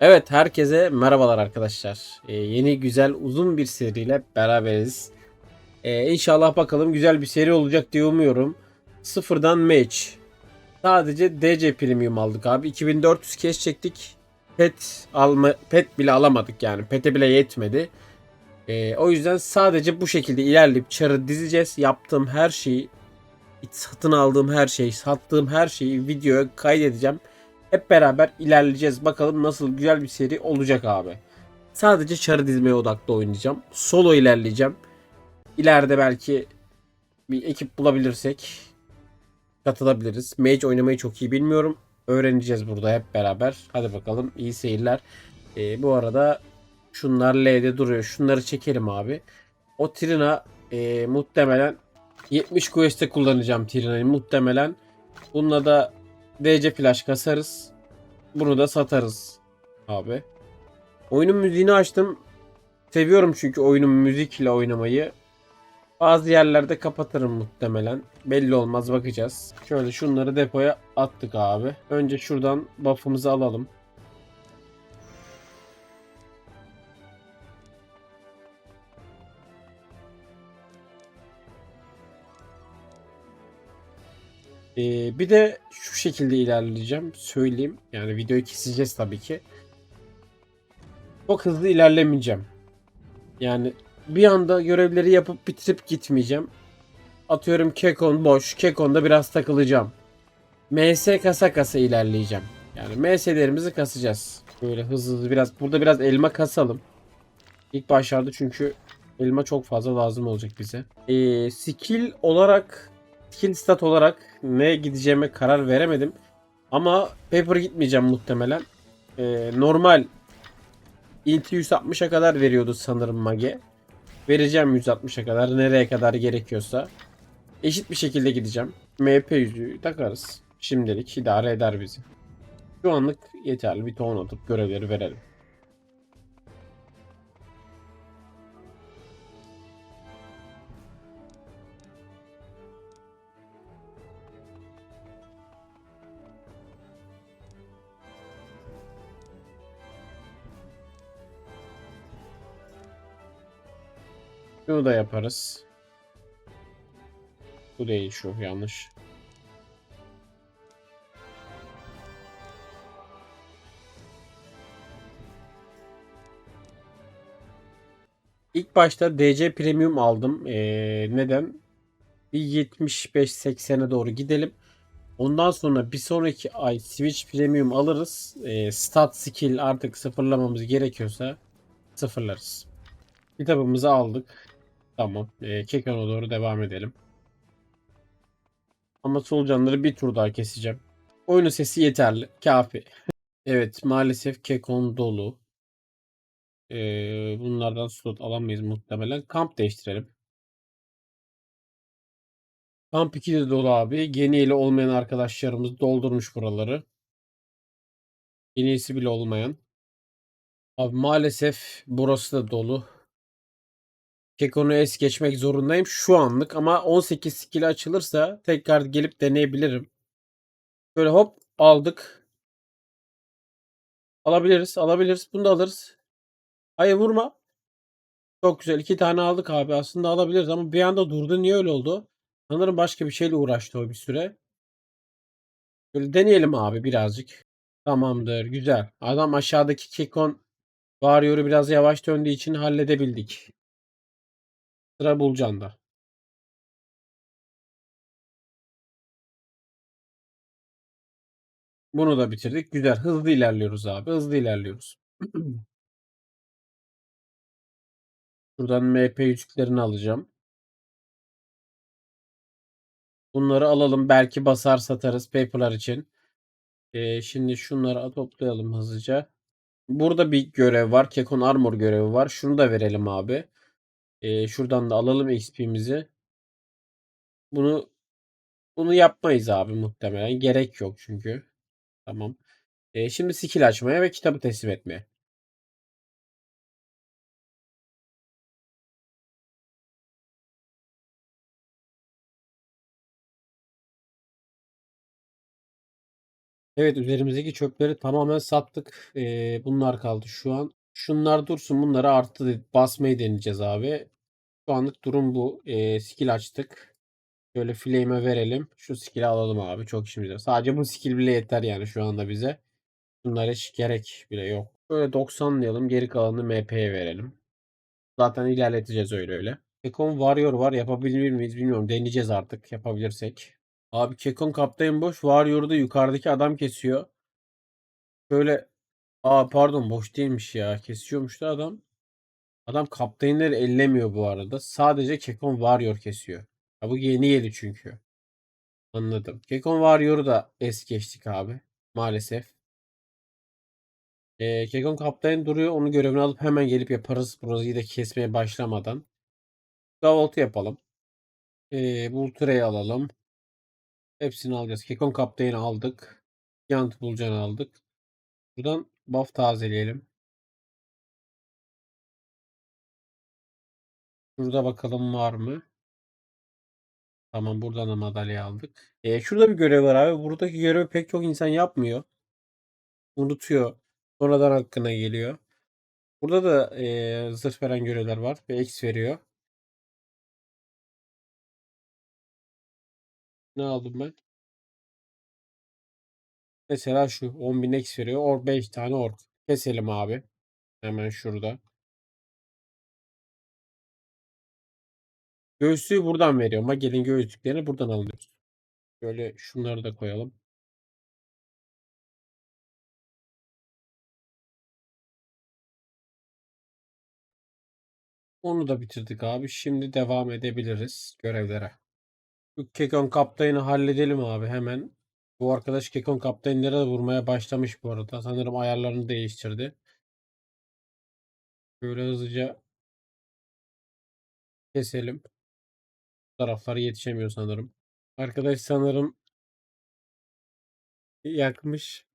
Evet herkese merhabalar arkadaşlar. Ee, yeni güzel uzun bir seriyle beraberiz. Ee, inşallah bakalım güzel bir seri olacak diye umuyorum. Sıfırdan match. Sadece DC Premium aldık abi. 2400 kez çektik. Pet alma pet bile alamadık yani. Pete bile yetmedi. Ee, o yüzden sadece bu şekilde ilerleyip çarı dizeceğiz. Yaptığım her şeyi satın aldığım her şeyi, sattığım her şeyi videoya kaydedeceğim. Hep beraber ilerleyeceğiz. Bakalım nasıl güzel bir seri olacak abi. Sadece çarı dizmeye odaklı oynayacağım. Solo ilerleyeceğim. İleride belki bir ekip bulabilirsek katılabiliriz. Mage oynamayı çok iyi bilmiyorum. Öğreneceğiz burada hep beraber. Hadi bakalım iyi seyirler. Ee, bu arada şunlar L'de duruyor. Şunları çekelim abi. O Trina e, muhtemelen 70 quest'te kullanacağım Trina'yı muhtemelen. Bununla da DC flash kasarız. Bunu da satarız abi. Oyunun müziğini açtım. Seviyorum çünkü oyunun müzikle oynamayı. Bazı yerlerde kapatırım muhtemelen. Belli olmaz bakacağız. Şöyle şunları depoya attık abi. Önce şuradan buff'ımızı alalım. Ee, bir de şu şekilde ilerleyeceğim. Söyleyeyim. Yani videoyu keseceğiz tabii ki. Çok hızlı ilerlemeyeceğim. Yani bir anda görevleri yapıp bitirip gitmeyeceğim. Atıyorum Kekon boş. Kekon'da biraz takılacağım. MS kasa kasa ilerleyeceğim. Yani MS'lerimizi kasacağız. Böyle hızlı hızlı biraz. Burada biraz elma kasalım. İlk başlarda çünkü elma çok fazla lazım olacak bize. Ee, skill olarak skill stat olarak ne gideceğime karar veremedim. Ama paper gitmeyeceğim muhtemelen. Ee, normal inti 160'a kadar veriyordu sanırım Mage. Vereceğim 160'a kadar nereye kadar gerekiyorsa. Eşit bir şekilde gideceğim. MP yüzüğü takarız. Şimdilik idare eder bizi. Şu anlık yeterli bir ton atıp görevleri verelim. Şunu da yaparız. Bu değil şu yanlış. İlk başta DC Premium aldım. Ee, neden? Bir 75-80'e doğru gidelim. Ondan sonra bir sonraki ay Switch Premium alırız. Ee, stat skill artık sıfırlamamız gerekiyorsa sıfırlarız. Kitabımızı aldık. Tamam. Ee, Kekon'a doğru devam edelim. Ama solucanları bir tur daha keseceğim. Oyunun sesi yeterli. Kafi. Evet maalesef Kekon dolu. Ee, bunlardan slot alamayız muhtemelen. Kamp değiştirelim. Kamp 2 de dolu abi. Yeni olmayan arkadaşlarımız doldurmuş buraları. Yenisi bile olmayan. Abi maalesef burası da dolu. Kekon'u es geçmek zorundayım şu anlık ama 18 skill açılırsa tekrar gelip deneyebilirim. Böyle hop aldık. Alabiliriz, alabiliriz. Bunu da alırız. Hayır vurma. Çok güzel. iki tane aldık abi. Aslında alabiliriz ama bir anda durdu. Niye öyle oldu? Sanırım başka bir şeyle uğraştı o bir süre. Böyle deneyelim abi birazcık. Tamamdır. Güzel. Adam aşağıdaki Kekon Warrior'u biraz yavaş döndüğü için halledebildik. Sıra. Bunu da bitirdik. Güzel. Hızlı ilerliyoruz abi. Hızlı ilerliyoruz. Buradan MP yüzüklerini alacağım. Bunları alalım. Belki basar satarız paper'lar için. Ee, şimdi şunları toplayalım hızlıca. Burada bir görev var. Kekon Armor görevi var. Şunu da verelim abi. Ee, şuradan da alalım XP'mizi. Bunu bunu yapmayız abi muhtemelen. Gerek yok çünkü. Tamam. Ee, şimdi skill açmaya ve kitabı teslim etmeye. Evet üzerimizdeki çöpleri tamamen sattık. Ee, bunlar kaldı şu an. Şunlar dursun bunları artı de- basmayı deneyeceğiz abi. Şu anlık durum bu. Ee, skill açtık. Şöyle flame'e verelim. Şu skill'i alalım abi. Çok işimize. Sadece bu skill bile yeter yani şu anda bize. Bunlara hiç gerek bile yok. Böyle 90'layalım. Geri kalanını MP'ye verelim. Zaten ilerleteceğiz öyle öyle. Kekon Warrior var. Yapabilir miyiz bilmiyorum. Deneyeceğiz artık yapabilirsek. Abi Kekon kaptayın boş. Warrior'da yukarıdaki adam kesiyor. Böyle aa pardon boş değilmiş ya. Kesiyormuş da adam. Adam kaptayınları ellemiyor bu arada. Sadece Kekon Warrior kesiyor. Ya bu yeni yeni çünkü. Anladım. Kekon Warrior'u da es geçtik abi. Maalesef. Ee, Kekon kaptayın duruyor. Onun görevini alıp hemen gelip yaparız. Burayı da kesmeye başlamadan. Kahvaltı yapalım. Ee, Bulture'yi alalım. Hepsini alacağız. Kekon kaptayını aldık. Yant bulcanı aldık. Buradan buff tazeleyelim. Şurada bakalım var mı? Tamam buradan da madalya aldık. Ee, şurada bir görev var abi. Buradaki görevi pek çok insan yapmıyor. Unutuyor. Sonradan hakkına geliyor. Burada da ee, zırh veren görevler var. Ve X veriyor. Ne aldım ben? Mesela şu 10.000 X veriyor. Or 5 tane ork. Keselim abi. Hemen şurada. Göğüslüğü buradan veriyor. Magel'in göğüslüklerini buradan alıyoruz. Böyle şunları da koyalım. Onu da bitirdik abi. Şimdi devam edebiliriz görevlere. Şu Kekon kaptanını halledelim abi hemen. Bu arkadaş Kekon kaptanlara da vurmaya başlamış bu arada. Sanırım ayarlarını değiştirdi. Böyle hızlıca keselim. Taraflar yetişemiyor sanırım. Arkadaş sanırım yakmış.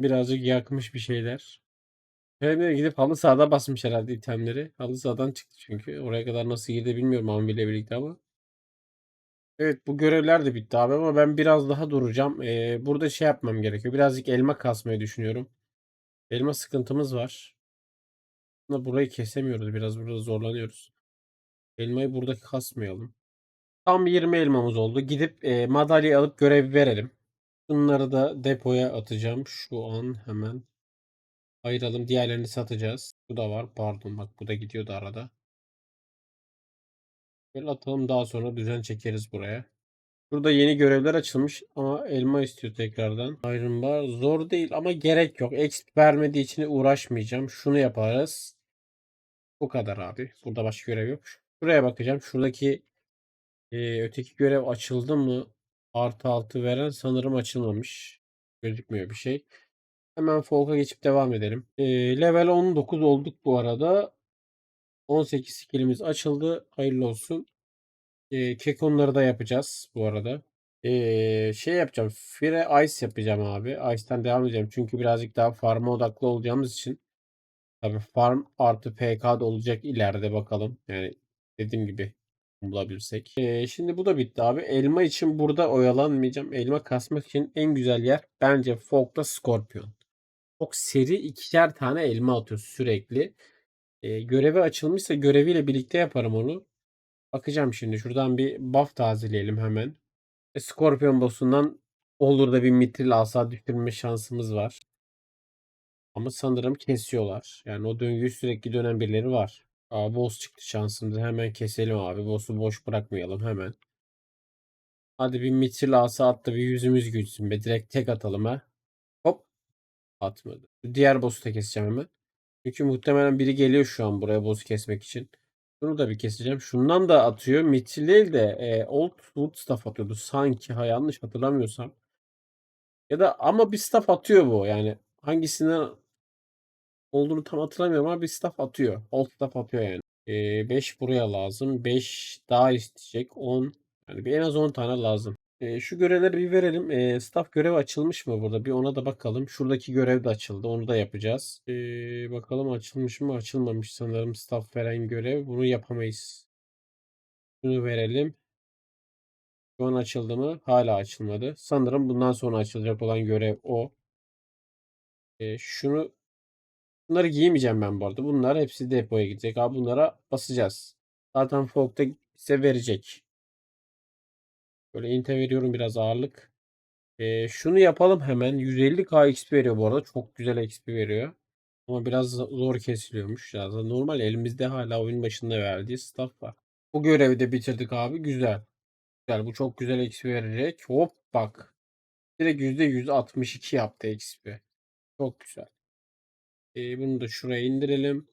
Birazcık yakmış bir şeyler. Hem gidip halı sahada basmış herhalde itemleri. Halı sahadan çıktı çünkü. Oraya kadar nasıl girdi bilmiyorum Ambi ile birlikte ama. Evet bu görevler de bitti abi ama ben biraz daha duracağım. Ee, burada şey yapmam gerekiyor. Birazcık elma kasmayı düşünüyorum. Elma sıkıntımız var. Ama burayı kesemiyoruz. Biraz burada zorlanıyoruz. Elmayı burada kasmayalım. Tam 20 elmamız oldu. Gidip e, madalyayı alıp görev verelim. Bunları da depoya atacağım. Şu an hemen. Ayıralım. Diğerlerini satacağız. Bu da var. Pardon bak bu da gidiyordu arada. Böyle atalım daha sonra düzen çekeriz buraya. Burada yeni görevler açılmış ama elma istiyor tekrardan. Iron Bar zor değil ama gerek yok. Exp vermediği için uğraşmayacağım. Şunu yaparız. Bu kadar abi. Burada başka görev yok. Şuraya bakacağım. Şuradaki e, öteki görev açıldı mı? Artı altı veren sanırım açılmamış. Gözükmüyor bir şey. Hemen Folk'a geçip devam edelim. E, level 19 olduk bu arada. 18 skillimiz açıldı. Hayırlı olsun. E, kekonları da yapacağız bu arada. E, şey yapacağım. Fire Ice yapacağım abi. Ice'ten devam edeceğim. Çünkü birazcık daha farm'a odaklı olacağımız için. Tabii farm artı PK da olacak ileride bakalım. Yani dediğim gibi bulabilirsek. E, şimdi bu da bitti abi. Elma için burada oyalanmayacağım. Elma kasmak için en güzel yer bence Folk'ta Scorpion. Çok seri ikişer tane elma atıyor sürekli. E, görevi açılmışsa göreviyle birlikte yaparım onu. Bakacağım şimdi. Şuradan bir buff tazeleyelim hemen. E, Scorpion boss'undan olur da bir mitril asa düşürme şansımız var. Ama sanırım kesiyorlar. Yani o döngüyü sürekli dönen birileri var. Aa, boss çıktı şansımızı. Hemen keselim abi. Boss'u boş bırakmayalım hemen. Hadi bir mitril asa attı. Bir yüzümüz gülsün be. Direkt tek atalım ha. Atmadı. Diğer boss'u da keseceğim hemen. Çünkü muhtemelen biri geliyor şu an buraya boss kesmek için. Bunu da bir keseceğim. Şundan da atıyor. Mitchell değil de e, Old Wood staff atıyordu. Sanki ha yanlış hatırlamıyorsam. Ya da ama bir staff atıyor bu. Yani hangisinden olduğunu tam hatırlamıyorum ama bir staff atıyor. Old staff atıyor yani. 5 e, buraya lazım. 5 daha isteyecek. 10 yani bir en az 10 tane lazım. E, şu görevleri bir verelim. E, staff görevi açılmış mı burada? Bir ona da bakalım. Şuradaki görev de açıldı. Onu da yapacağız. E, bakalım açılmış mı? Açılmamış sanırım staff veren görev. Bunu yapamayız. Bunu verelim. Şu an açıldı mı? Hala açılmadı. Sanırım bundan sonra açılacak olan görev o. Ee, şunu bunları giymeyeceğim ben bu arada. Bunlar hepsi depoya gidecek. Abi bunlara basacağız. Zaten Fog'da bize verecek. Böyle inte veriyorum biraz ağırlık. Ee, şunu yapalım hemen. 150k XP veriyor bu arada. Çok güzel XP veriyor. Ama biraz zor kesiliyormuş. Ya normal elimizde hala oyun başında verdiği staff var. Bu görevi de bitirdik abi. Güzel. Güzel. Bu çok güzel XP verecek. Hop bak. Direkt %162 yaptı XP. Çok güzel. Ee, bunu da şuraya indirelim.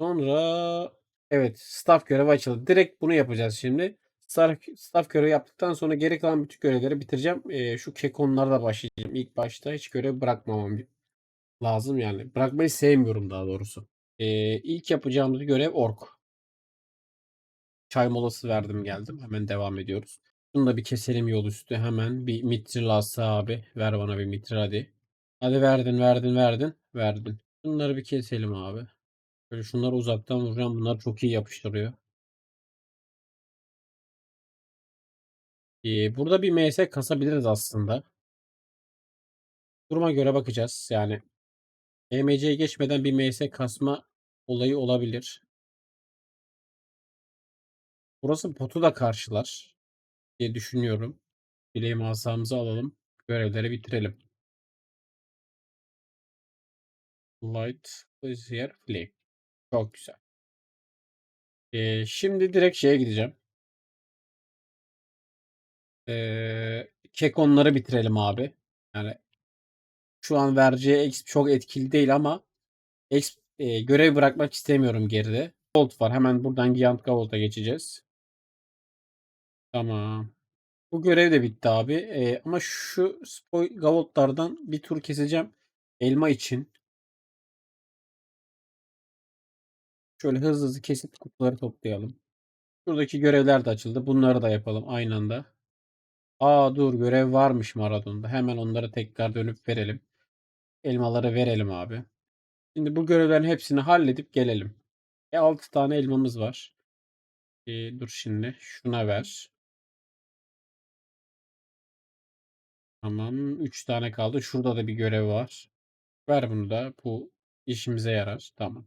Sonra evet staff görevi açıldı. Direkt bunu yapacağız şimdi. Staff, görevi yaptıktan sonra geri kalan bütün görevleri bitireceğim. Ee, şu kekonlarla başlayacağım. İlk başta hiç görev bırakmamam lazım yani. Bırakmayı sevmiyorum daha doğrusu. Ee, ilk yapacağımız görev ork. Çay molası verdim geldim. Hemen devam ediyoruz. Bunu da bir keselim yol üstü. Hemen bir mitril alsa abi. Ver bana bir mitril hadi. Hadi verdin verdin verdin. Verdin. Bunları bir keselim abi. Böyle şunları uzaktan vuracağım. Bunlar çok iyi yapıştırıyor. Burada bir MS kasabiliriz aslında. Duruma göre bakacağız. Yani EMC'ye geçmeden bir MS kasma olayı olabilir. Burası potu da karşılar diye düşünüyorum. Bileğim asamızı alalım. Görevleri bitirelim. Light Clear Flame. Çok güzel. Ee, şimdi direkt şeye gideceğim. Ee, kekonları bitirelim abi. Yani şu an vereceği exp çok etkili değil ama exp, e, görev bırakmak istemiyorum geride. Gold var. Hemen buradan Giant Gold'a geçeceğiz. Tamam. Bu görev de bitti abi. Ee, ama şu spoy Gold'lardan bir tur keseceğim. Elma için. Şöyle hızlı hızlı kesip kutuları toplayalım. Şuradaki görevler de açıldı. Bunları da yapalım aynı anda. Aa dur görev varmış Maradon'da. Hemen onları tekrar dönüp verelim. Elmaları verelim abi. Şimdi bu görevlerin hepsini halledip gelelim. E 6 tane elmamız var. E, dur şimdi şuna ver. Tamam 3 tane kaldı. Şurada da bir görev var. Ver bunu da. Bu işimize yarar. Tamam.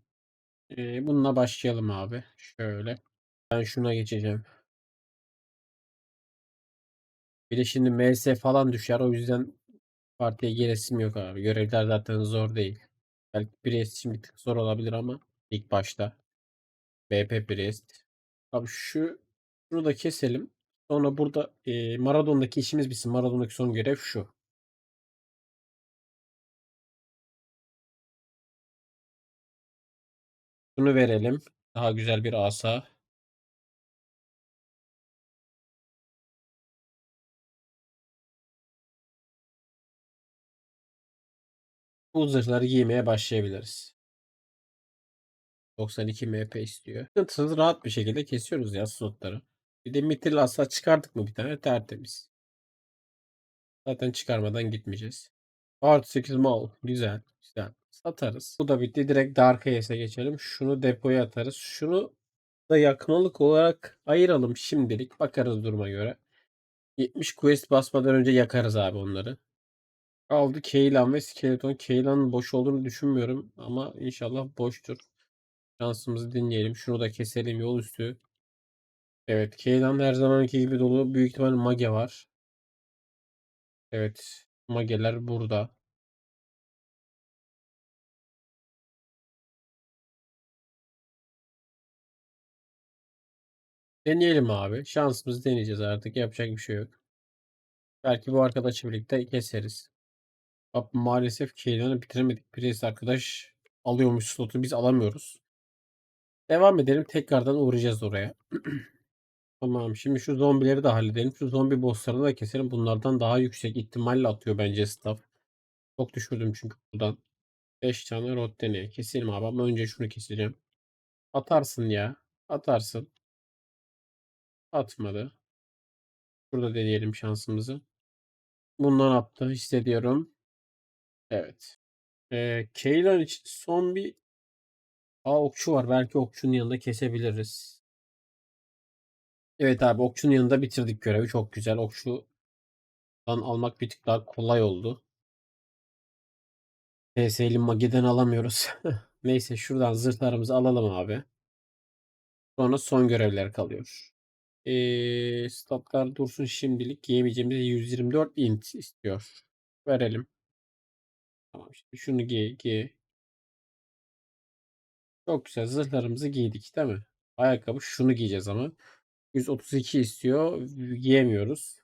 E, bununla başlayalım abi. Şöyle. Ben şuna geçeceğim. Bir de şimdi MS falan düşer. O yüzden partiye giresim yok abi. Görevler zaten zor değil. Belki Priest için bir tık zor olabilir ama ilk başta. BP Priest. Abi şu şunu da keselim. Sonra burada e, Maradon'daki işimiz bitsin. Maradon'daki son görev şu. Bunu verelim. Daha güzel bir asa. Bu zırhları giymeye başlayabiliriz. 92 MP istiyor. Sıkıntısız rahat bir şekilde kesiyoruz ya slotları. Bir de mitril asa çıkardık mı bir tane tertemiz. Zaten çıkarmadan gitmeyeceğiz. Artı 8 mal. Güzel. Güzel. Satarız. Bu da bitti. Direkt Dark Ace'e geçelim. Şunu depoya atarız. Şunu da yakmalık olarak ayıralım şimdilik. Bakarız duruma göre. 70 quest basmadan önce yakarız abi onları. Aldı Keylan ve Skeleton. Keylan'ın boş olduğunu düşünmüyorum ama inşallah boştur. Şansımızı dinleyelim. Şunu da keselim yol üstü. Evet Keylan her zamanki gibi dolu. Büyük ihtimal Mage var. Evet. Mageler burada. Deneyelim abi. Şansımızı deneyeceğiz artık. Yapacak bir şey yok. Belki bu arkadaşla birlikte keseriz. Bak maalesef Keylan'ı bitiremedik. Priest arkadaş alıyormuş slotu. Biz alamıyoruz. Devam edelim. Tekrardan uğrayacağız oraya. tamam. Şimdi şu zombileri de halledelim. Şu zombi bosslarını da keselim. Bunlardan daha yüksek ihtimalle atıyor bence staff. Çok düşürdüm çünkü buradan. 5 tane rot deneye. Keselim abi ama önce şunu keseceğim. Atarsın ya. Atarsın. Atmadı. Burada deneyelim şansımızı. Bundan attı hissediyorum. Evet. Ee, Keylan için son bir Aa okçu var. Belki okçunun yanında kesebiliriz. Evet abi okçunun yanında bitirdik görevi. Çok güzel. Okçudan almak bir tık daha kolay oldu. PS'li Mage'den alamıyoruz. Neyse şuradan zırhlarımızı alalım abi. Sonra son görevler kalıyor. Ee, statlar dursun şimdilik. Yiyemeyeceğimiz 124 int istiyor. Verelim. Tamam şimdi şunu giy, giy. Çok güzel. Zırhlarımızı giydik değil mi? Ayakkabı şunu giyeceğiz ama. 132 istiyor. Giyemiyoruz.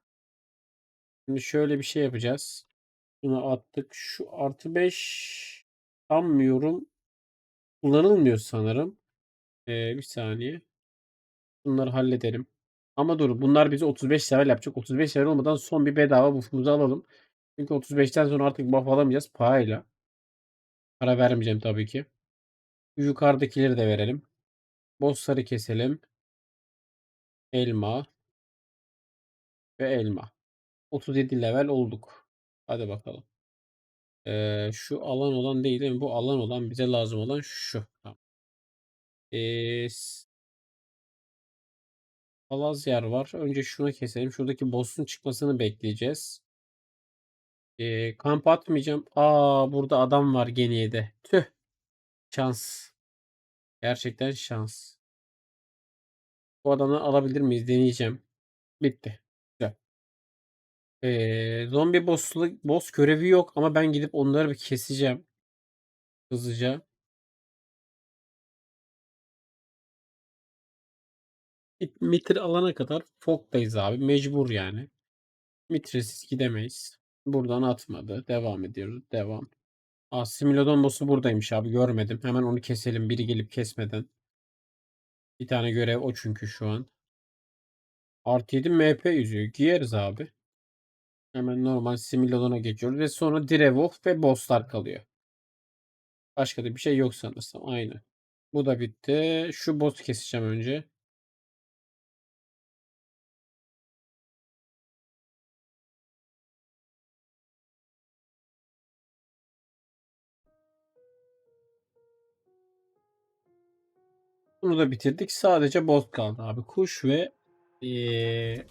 Şimdi şöyle bir şey yapacağız. Bunu attık. Şu artı 5 sanmıyorum. Kullanılmıyor sanırım. Ee, bir saniye. Bunları halledelim. Ama dur bunlar bizi 35 level yapacak. 35 level olmadan son bir bedava buff'umuzu alalım. Çünkü 35'ten sonra artık buff alamayacağız parayla. Para vermeyeceğim tabii ki. Yukarıdakileri de verelim. Bossları keselim. Elma. Ve elma. 37 level olduk. Hadi bakalım. Ee, şu alan olan değil, değil mi? Bu alan olan bize lazım olan şu. Tamam. Ee, palaz yer var. Önce şunu keselim. Şuradaki boss'un çıkmasını bekleyeceğiz. Ee, kamp atmayacağım. Aa burada adam var Geniye'de. Tüh. Şans. Gerçekten şans. Bu adamı alabilir miyiz? Deneyeceğim. Bitti. Güzel. Ee, zombi boss'lu boss görevi yok ama ben gidip onları bir keseceğim. Hızlıca. Mit- Mitre alana kadar Fog'dayız abi. Mecbur yani. Mitre'siz gidemeyiz. Buradan atmadı. Devam ediyoruz. Devam. Aa, Similodon boss'u buradaymış abi. Görmedim. Hemen onu keselim. Biri gelip kesmeden. Bir tane görev o çünkü şu an. Artı 7 MP yüzüğü. Giyeriz abi. Hemen normal Similodon'a geçiyoruz. Ve sonra Direwolf ve bosslar kalıyor. Başka da bir şey yok sanırsam. Aynen. Bu da bitti. Şu boss keseceğim önce. Bunu da bitirdik. Sadece boss kaldı abi. Kuş ve ee,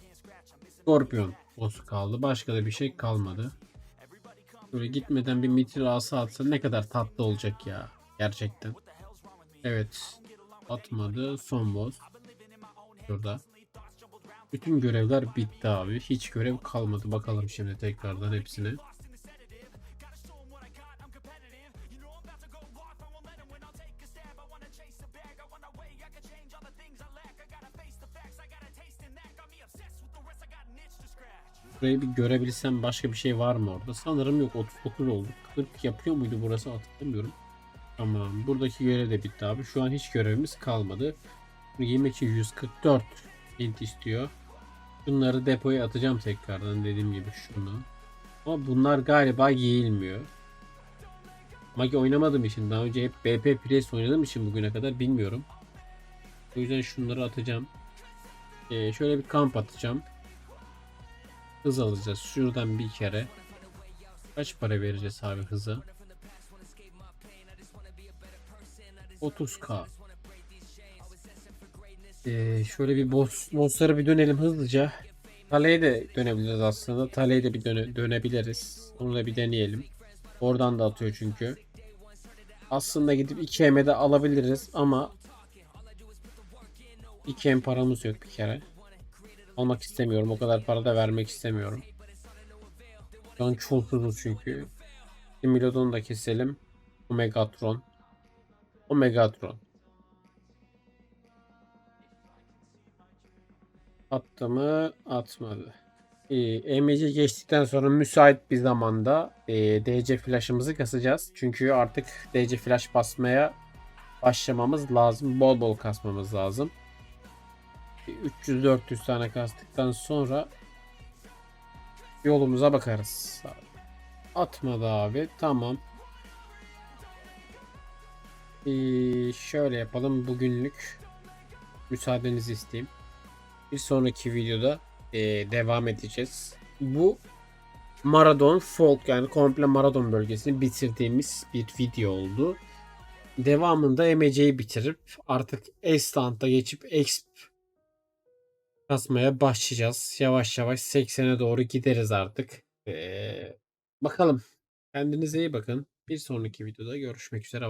Scorpion boss kaldı. Başka da bir şey kalmadı. Böyle gitmeden bir mitril asa atsa ne kadar tatlı olacak ya. Gerçekten. Evet. Atmadı. Son boss. Şurada. Bütün görevler bitti abi. Hiç görev kalmadı. Bakalım şimdi tekrardan hepsine. Burayı bir görebilsem başka bir şey var mı orada? Sanırım yok. 39 oldu. 40 yapıyor muydu burası hatırlamıyorum. Tamam. Buradaki görev de bitti abi. Şu an hiç görevimiz kalmadı. Yemek için 144 int istiyor. Bunları depoya atacağım tekrardan dediğim gibi şunu. Ama bunlar galiba giyilmiyor. Magi oynamadığım için daha önce hep BP Press oynadığım için bugüne kadar bilmiyorum. O yüzden şunları atacağım. Ee, şöyle bir kamp atacağım. Hız alacağız. Şuradan bir kere. Kaç para vereceğiz abi hıza? 30k. Ee, şöyle bir boss, bosslara bir dönelim hızlıca. Tale'ye de dönebiliriz aslında. Tale'ye de bir döne, dönebiliriz. Onu da bir deneyelim. Oradan da atıyor çünkü. Aslında gidip 2M'e de alabiliriz ama 2M paramız yok bir kere. Almak istemiyorum. O kadar para da vermek istemiyorum. Şu an çulsuzuz çünkü. Milodon'u da keselim. Omegatron. Omegatron. Attı mı? Atmadı. Ee, EMC geçtikten sonra müsait bir zamanda e, DC flash'ımızı kasacağız. Çünkü artık DC flash basmaya başlamamız lazım. Bol bol kasmamız lazım. 300-400 tane kastıktan sonra yolumuza bakarız. Atmadı abi. Tamam. Ee, şöyle yapalım. Bugünlük müsaadenizi isteyeyim. Bir sonraki videoda e, devam edeceğiz. Bu Maradon Folk yani komple Maradon bölgesini bitirdiğimiz bir video oldu. Devamında MC'yi bitirip artık Estant'a geçip Exp kasmaya başlayacağız. Yavaş yavaş 80'e doğru gideriz artık. Ee, bakalım. Kendinize iyi bakın. Bir sonraki videoda görüşmek üzere.